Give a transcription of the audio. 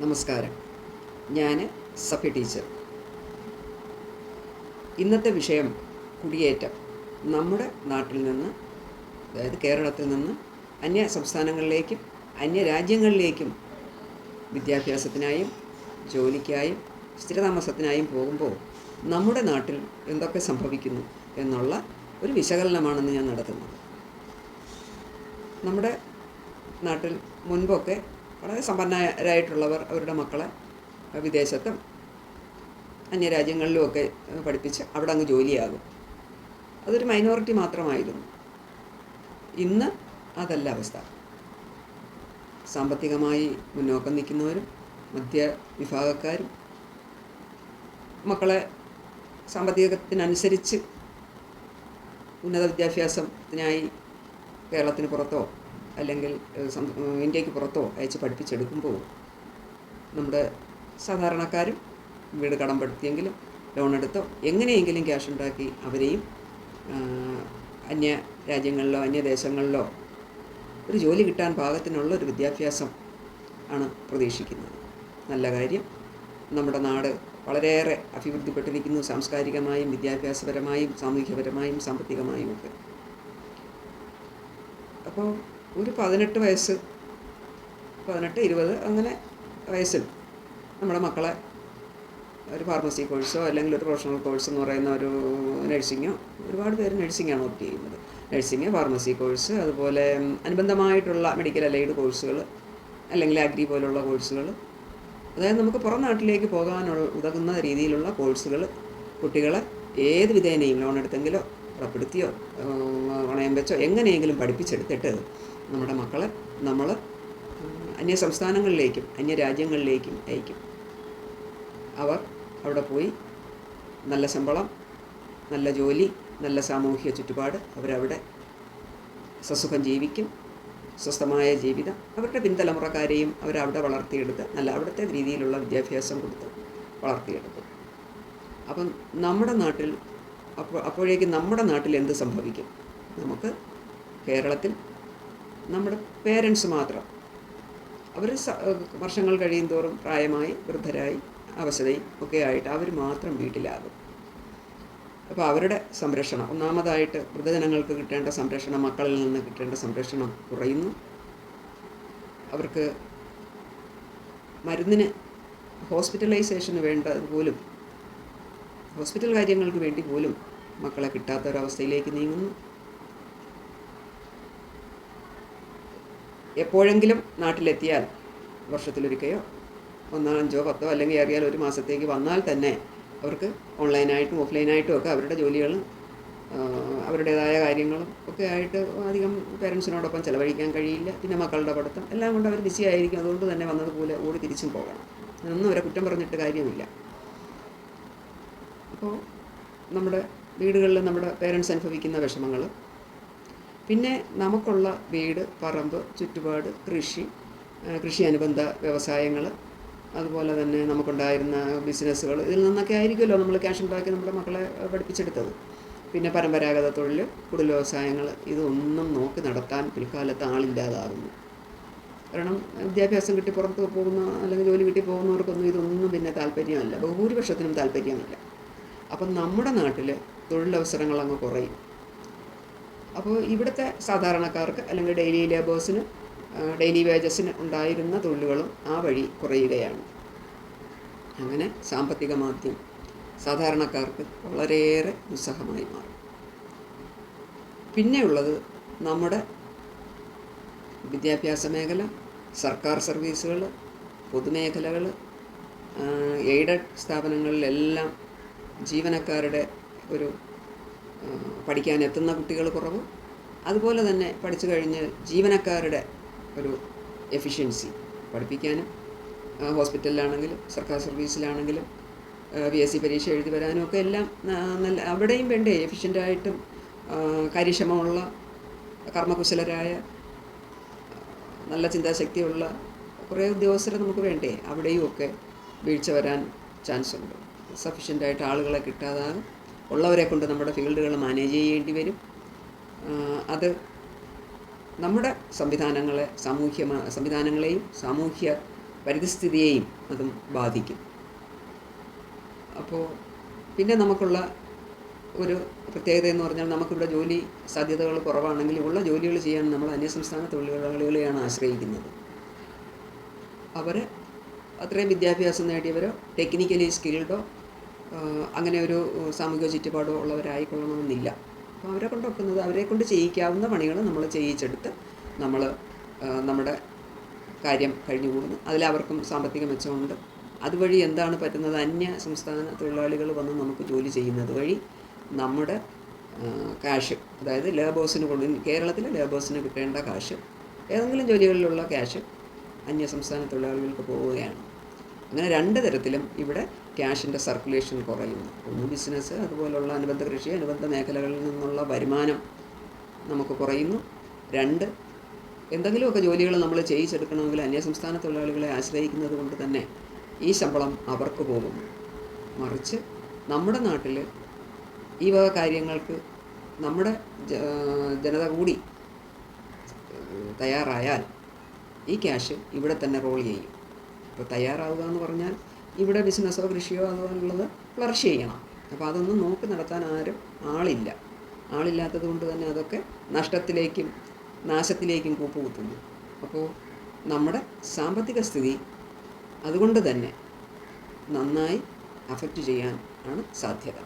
നമസ്കാരം. ഞാൻ സഫി ടീച്ചർ. ഇന്നത്തെ വിഷയം കുടിയേറ്റം. നമ്മുടെ നാട്ടിൽ നിന്ന് അതായത് കേരളത്തിൽ നിന്ന് അന്യ സംസ്ഥാനങ്ങളിലേക്കും അന്യ രാജ്യങ്ങളിലേക്കും വിദ്യാഭ്യാസത്തിനായും ജോലിക്കായും സ്ഥിരതാമസത്തിനായും പോകുമ്പോൾ നമ്മുടെ നാട്ടിൽ എന്തൊക്കെ സംഭവിക്കുന്നു എന്നുള്ള ഒരു വിശകലനമാണെന്ന് ഞാൻ നടത്തുന്നത്. നമ്മുടെ നാട്ടിൽ മുൻപൊക്കെ വളരെ സമ്പന്നരായിട്ടുള്ളവർ അവരുടെ മക്കളെ വിദേശത്തും അന്യരാജ്യങ്ങളിലുമൊക്കെ പഠിപ്പിച്ച് അവിടെ അങ്ങ് ജോലിയാകും. അതൊരു മൈനോറിറ്റി മാത്രമായിരുന്നു. ഇന്ന് അതല്ല അവസ്ഥ. സാമ്പത്തികമായി മുന്നോക്കം നിൽക്കുന്നവരും മധ്യ വിഭാഗക്കാരും മക്കളെ സാമ്പത്തികത്തിനനുസരിച്ച് ഉന്നത വിദ്യാഭ്യാസത്തിനായി കേരളത്തിന് പുറത്തോ അല്ലെങ്കിൽ ഇന്ത്യയ്ക്ക് പുറത്തോ അയച്ച് പഠിപ്പിച്ചെടുക്കുമ്പോൾ നമ്മുടെ സാധാരണക്കാരും വീട് കടം കടംപെടുത്തിയെങ്കിലും ലോൺ എടുത്തോ എങ്ങനെയെങ്കിലും ക്യാഷ് ഉണ്ടാക്കി അവരെയും അന്യ രാജ്യങ്ങളിലോ അന്യദേശങ്ങളിലോ ഒരു ജോലി കിട്ടാൻ പാകത്തിനുള്ള ഒരു വിദ്യാഭ്യാസം ആണ് പ്രതീക്ഷിക്കുന്നത്. നല്ല കാര്യം നമ്മുടെ നാട് വളരെയേറെ അഭിവൃദ്ധിപ്പെട്ടിരിക്കുന്നു. സാംസ്കാരികമായും വിദ്യാഭ്യാസപരമായും സാമൂഹ്യപരമായും സാമ്പത്തികമായും ഒക്കെ. അപ്പോൾ ഒരു പതിനെട്ട് വയസ്സ് പതിനെട്ട് ഇരുപത് അങ്ങനെ വയസ്സിൽ നമ്മുടെ മക്കളെ ഒരു ഫാർമസി കോഴ്സോ അല്ലെങ്കിൽ ഒരു പ്രൊഫഷണൽ കോഴ്സ് എന്ന് പറയുന്ന ഒരു നഴ്സിങ്ങോ ഒരുപാട് പേര് നഴ്സിങ്ങാണ് ഓപ്റ്റ് ചെയ്യുന്നത് നഴ്സിങ് ഫാർമസി കോഴ്സ് അതുപോലെ അനുബന്ധമായിട്ടുള്ള മെഡിക്കൽ അലൈഡ് കോഴ്സുകൾ അല്ലെങ്കിൽ അഗ്രി പോലുള്ള കോഴ്സുകൾ അതായത് നമുക്ക് പുറം നാട്ടിലേക്ക് പോകാനുള്ള ഉതകുന്ന രീതിയിലുള്ള കോഴ്സുകൾ കുട്ടികളെ ഏത് വിധേനയും ലോൺ എടുത്തെങ്കിലോ ഉറപ്പെടുത്തിയോ ഉണയം വെച്ചോ എങ്ങനെയെങ്കിലും പഠിപ്പിച്ചെടുത്തിട്ട് നമ്മുടെ മക്കളെ നമ്മൾ അന്യ സംസ്ഥാനങ്ങളിലേക്കും അന്യ രാജ്യങ്ങളിലേക്കും അയക്കും. അവർ അവിടെ പോയി നല്ല ശമ്പളം നല്ല ജോലി നല്ല സാമൂഹിക ചുറ്റുപാട് അവരവിടെ സസുഖം ജീവിക്കും സ്വസ്ഥമായ ജീവിതം അവരുടെ പിൻതലമുറക്കാരെയും അവരവിടെ വളർത്തിയെടുത്ത് നല്ല അവിടുത്തെ രീതിയിലുള്ള വിദ്യാഭ്യാസം കൊടുത്ത് വളർത്തിയെടുക്കും. അപ്പം നമ്മുടെ നാട്ടിൽ അപ്പോഴേക്കും നമ്മുടെ നാട്ടിൽ എന്ത് സംഭവിക്കും? നമുക്ക് കേരളത്തിൽ നമ്മുടെ പേരൻസ് മാത്രം. അവർ വർഷങ്ങൾ കഴിയും തോറും പ്രായമായി വൃദ്ധരായി അവശതയും ഒക്കെ ആയിട്ട് അവർ മാത്രം വീട്ടിലാകും. അപ്പോൾ അവരുടെ സംരക്ഷണം ഒന്നാമതായിട്ട് വൃദ്ധജനങ്ങൾക്ക് കിട്ടേണ്ട സംരക്ഷണം മക്കളിൽ നിന്ന് കിട്ടേണ്ട സംരക്ഷണം കുറയുന്നു. അവർക്ക് മരുന്നിന് ഹോസ്പിറ്റലൈസേഷന് വേണ്ടത് പോലും ഹോസ്പിറ്റൽ കാര്യങ്ങൾക്ക് വേണ്ടി പോലും മക്കളെ കിട്ടാത്ത ഒരവസ്ഥയിലേക്ക് നീങ്ങുന്നു. എപ്പോഴെങ്കിലും നാട്ടിലെത്തിയാൽ വർഷത്തിലൊരിക്കയോ ഒന്നോ അഞ്ചോ പത്തോ അല്ലെങ്കിൽ അറിയാൽ ഒരു മാസത്തേക്ക് വന്നാൽ തന്നെ അവർക്ക് ഓൺലൈനായിട്ടും ഓഫ്ലൈനായിട്ടും ഒക്കെ അവരുടെ ജോലികളും അവരുടേതായ കാര്യങ്ങളും ഒക്കെ ആയിട്ട് അധികം പേരൻസിനോടൊപ്പം ചിലവഴിക്കാൻ കഴിയില്ല. പിന്നെ മക്കളുടെ പഠിത്തം എല്ലാം കൊണ്ട് അവർ ബിസി ആയിരിക്കും. അതുകൊണ്ട് തന്നെ വന്നതുപോലെ ഓടി തിരിച്ചും പോകണം. അതൊന്നും അവരെ കുറ്റം പറഞ്ഞിട്ട് കാര്യമില്ല. അപ്പോൾ നമ്മുടെ വീടുകളിൽ നമ്മുടെ പേരൻസ് അനുഭവിക്കുന്ന വിഷമങ്ങൾ പിന്നെ നമുക്കുള്ള വീട് പറമ്പ് ചുറ്റുപാട് കൃഷി കൃഷി അനുബന്ധ വ്യവസായങ്ങൾ അതുപോലെ തന്നെ നമുക്കുണ്ടായിരുന്ന ബിസിനസ്സുകൾ. ഇതിൽ നിന്നൊക്കെ ആയിരിക്കുമല്ലോ നമ്മൾ ക്യാഷ് ഉണ്ടാക്കി നമ്മുടെ മക്കളെ പഠിപ്പിച്ചെടുത്തത്. പിന്നെ പരമ്പരാഗത തൊഴിൽ കുടിൽ വ്യവസായങ്ങൾ ഇതൊന്നും നോക്കി നടത്താൻ പിൽക്കാലത്ത് ആളില്ലാതാകുന്നു. കാരണം വിദ്യാഭ്യാസം കിട്ടി പുറത്ത് പോകുന്ന അല്ലെങ്കിൽ ജോലി കിട്ടി പോകുന്നവർക്കൊന്നും ഇതൊന്നും പിന്നെ താല്പര്യമല്ല. ബഹുഭൂരിപക്ഷത്തിനും താല്പര്യമില്ല. അപ്പം നമ്മുടെ നാട്ടിൽ തൊഴിലവസരങ്ങൾ അങ്ങ് കുറയും. അപ്പോൾ ഇവിടുത്തെ സാധാരണക്കാർക്ക് അല്ലെങ്കിൽ ഡെയിലി ലേബേഴ്സിന് ഡെയിലി വേജസിന് ഉണ്ടായിരുന്ന തൊഴിലുകളും ആ വഴി കുറയുകയാണ്. അങ്ങനെ സാമ്പത്തിക മാധ്യം സാധാരണക്കാർക്ക് വളരെയേറെ ഉത്സാഹമായി മാറും. പിന്നെയുള്ളത് നമ്മുടെ വിദ്യാഭ്യാസ മേഖല സർക്കാർ സർവീസുകൾ പൊതുമേഖലകൾ എയ്ഡഡ് സ്ഥാപനങ്ങളിലെല്ലാം ജീവനക്കാരുടെ ഒരു പഠിക്കാൻ എത്തുന്ന കുട്ടികൾ കുറവ്. അതുപോലെ തന്നെ പഠിച്ചു കഴിഞ്ഞ് ജീവനക്കാരുടെ ഒരു എഫിഷ്യൻസി പഠിപ്പിക്കാനും ഹോസ്പിറ്റലിലാണെങ്കിലും സർക്കാർ സർവീസിലാണെങ്കിലും പി എസ് സി പരീക്ഷ എഴുതി വരാനും ഒക്കെ എല്ലാം നല്ല അവിടെയും വേണ്ടേ എഫിഷ്യന്റായിട്ടും കാര്യക്ഷമമുള്ള കർമ്മകുശലരായ നല്ല ചിന്താശക്തിയുള്ള കുറേ ഉദ്യോഗസ്ഥരെ നമുക്ക് വേണ്ടേ? അവിടെയും ഒക്കെ വീഴ്ച വരാൻ ചാൻസ് ഉണ്ട് സഫീഷ്യന്റായിട്ട് ആളുകളെ കിട്ടാതാകും. ഉള്ളവരെ കൊണ്ട് നമ്മുടെ ഫീൽഡുകൾ മാനേജ് ചെയ്യേണ്ടി വരും. അത് നമ്മുടെ സംവിധാനങ്ങളെ സാമൂഹ്യ സംവിധാനങ്ങളെയും സാമൂഹ്യ പരിസ്ഥിതിയെയും അതും ബാധിക്കും. അപ്പോൾ പിന്നെ നമുക്കുള്ള ഒരു പ്രത്യേകത എന്ന് പറഞ്ഞാൽ നമുക്കിവിടെ ജോലി സാധ്യതകൾ കുറവാണെങ്കിൽ ഉള്ള ജോലികൾ ചെയ്യാൻ നമ്മൾ അന്യസംസ്ഥാന തൊഴിലാളികളെയാണ് ആശ്രയിക്കുന്നത്. അവർ അത്രയും വിദ്യാഭ്യാസം നേടിയവരോ ടെക്നിക്കലി സ്കിൽഡോ അങ്ങനെ ഒരു സാമൂഹിക ചുറ്റുപാടോ ഉള്ളവരായിക്കൊള്ളണമെന്നില്ല. അപ്പോൾ അവരെ കൊണ്ടൊക്കുന്നത് അവരെ കൊണ്ട് ചെയ്യിക്കാവുന്ന പണികൾ നമ്മൾ ചെയ്യിച്ചെടുത്ത് നമ്മൾ നമ്മുടെ കാര്യം കഴിഞ്ഞു കഴിഞ്ഞുകൂടുന്നു അതിലവർക്കും സാമ്പത്തിക മെച്ചമുണ്ട്. അതുവഴി എന്താണ് പറ്റുന്നത്? അന്യ സംസ്ഥാന തൊഴിലാളികൾ വന്ന് നമുക്ക് ജോലി ചെയ്യുന്നത് വഴി നമ്മുടെ കാശ് അതായത് ലേബേഴ്സിന് കൊണ്ട് കേരളത്തിലെ ലേബേഴ്സിന് കിട്ടേണ്ട കാശ് ഏതെങ്കിലും ജോലികളിലുള്ള ക്യാഷ് അന്യ സംസ്ഥാന തൊഴിലാളികൾക്ക് പോവുകയാണ്. അങ്ങനെ രണ്ട് തരത്തിലും ഇവിടെ ക്യാഷിന്റെ സർക്കുലേഷൻ കുറയുന്നു. ഒന്ന് ബിസിനസ് അതുപോലുള്ള അനുബന്ധ കൃഷി അനുബന്ധ മേഖലകളിൽ നിന്നുള്ള വരുമാനം നമുക്ക് കുറയുന്നു. രണ്ട് എന്തെങ്കിലുമൊക്കെ ജോലികൾ നമ്മൾ ചെയ്യിച്ചെടുക്കണമെങ്കിൽ അന്യസംസ്ഥാന തൊഴിലാളികളെ ആശ്രയിക്കുന്നത് കൊണ്ട് തന്നെ ഈ ശമ്പളം അവർക്ക് പോകുന്നു. മറിച്ച് നമ്മുടെ നാട്ടിൽ ഈ വക കാര്യങ്ങൾക്ക് നമ്മുടെ ജനത കൂടി തയ്യാറായാൽ ഈ ക്യാഷ് ഇവിടെ തന്നെ റോൾ ചെയ്യും. അപ്പോൾ തയ്യാറാവുക എന്ന് പറഞ്ഞാൽ ഇവിടെ ബിസിനസ്സോ കൃഷിയോ അതുപോലുള്ളത് ഫ്ലറിഷ് ചെയ്യണം. അപ്പോൾ അതൊന്നും നോക്കി നടത്താൻ ആരും ആളില്ല. ആളില്ലാത്തത് കൊണ്ട് തന്നെ അതൊക്കെ നഷ്ടത്തിലേക്കും നാശത്തിലേക്കും കൂപ്പുകുത്തുന്നു. അപ്പോൾ നമ്മുടെ സാമ്പത്തിക സ്ഥിതി അതുകൊണ്ട് തന്നെ നന്നായി അഫക്റ്റ് ചെയ്യാൻ ആണ് സാധ്യത.